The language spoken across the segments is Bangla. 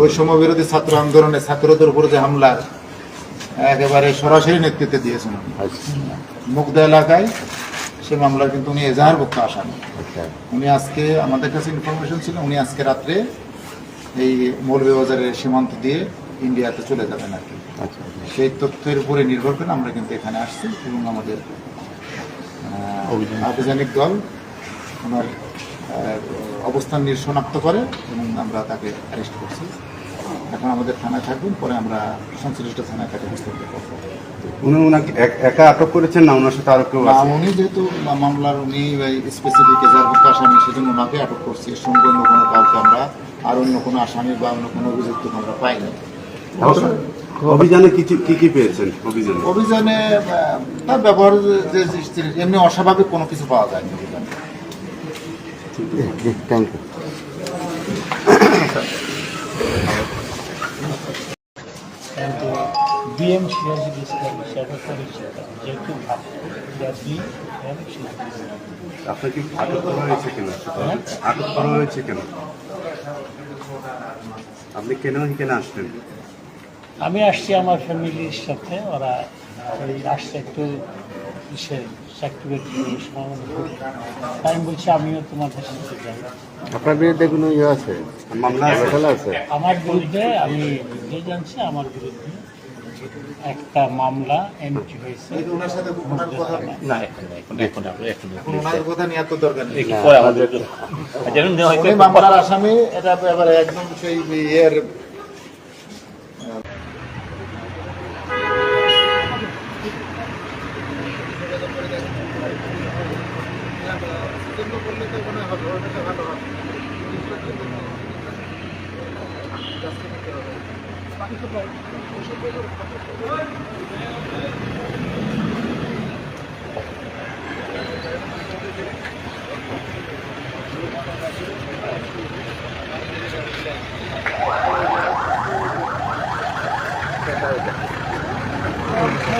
বৈষম্য বিরোধী ছাত্র আন্দোলনে ছাত্রদের উপর যে হামলা একেবারে সরাসরি নেতৃত্ব দিয়েছেন। আচ্ছা। এলাকায় সে মামলার কিন্তু উনি এজাহারভুক্ত আসামি। আচ্ছা। উনি আজকে আমাদের কাছে ইনফরমেশন ছিল উনি আজকে রাত্রে এই মৌলভীবাজারের সীমান্ত দিয়ে ইন্ডিয়াতে চলে যাবেন আর কি। আচ্ছা সেই তথ্যের উপরে নির্ভর করে আমরা কিন্তু এখানে আসছি এবং আমাদের আভিযানিক দল ওনার অবস্থান নিয়ে শনাক্ত করে এবং আমরা তাকে অ্যারেস্ট করছি। এখন আমাদের থানায় থাকবেন পরে আমরা সংশ্লিষ্ট থানায় তাকে বিস্তারিত করব। উনি ওনাকে এক- আটক করেছেন না ওনার সাথে আরও কেউ উনি যেহেতু মামলার উনি স্পেসিফিক এজাহারভুক্ত আসামি সেজন্য ওনাকে আটক করছি। এর সঙ্গে অন্য কোনো কাউকে আমরা আর অন্য কোনো আসামি বা অন্য কোনো অভিযুক্ত আমরা পাইনি। অভিযানে কিছু কি কি পেয়েছেন অভিযানে? অভিযানে তার ব্যবহার যে- এমনি অস্বাভাবিক কোনো কিছু পাওয়া যায়নি। অভিযানে থ্যাংক ইউ কিন্তু বিএম ইসলাম যেহেতু আপনাকে আটক করা হয়েছে কেন আটক করা হয়েছে কেন আপনি কেন এখানে আসলেন আমি আসছি আমার ফ্যামিলির সাথে ওরা আসছে একটু ইসে সার্টিফিকেট আমি বলছি আমিও তোমাদের সাথে যাই আপনার বিরুদ্ধে কোনো ইয়ে আছে? মামলা আছে? আছে? আমার বিরুদ্ধে আমি নিজে জানছি আমার বিরুদ্ধে একটা মামলা এন্ট্রি হয়েছে। ওনার সাথে ওনার কথা না এখন এখন এখন এখন ওনার কথা নিয়ে এত দরকার নেই। পরে আমাদের যেন নেওয়া হয়তো মামলার আসামি এটা এবারে একদম সেই ইয়ের করে দেখেন চিকেনটা করলে তো মনে হবে ওটাতে ভালো হবে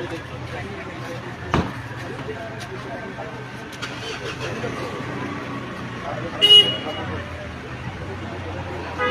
Thank you.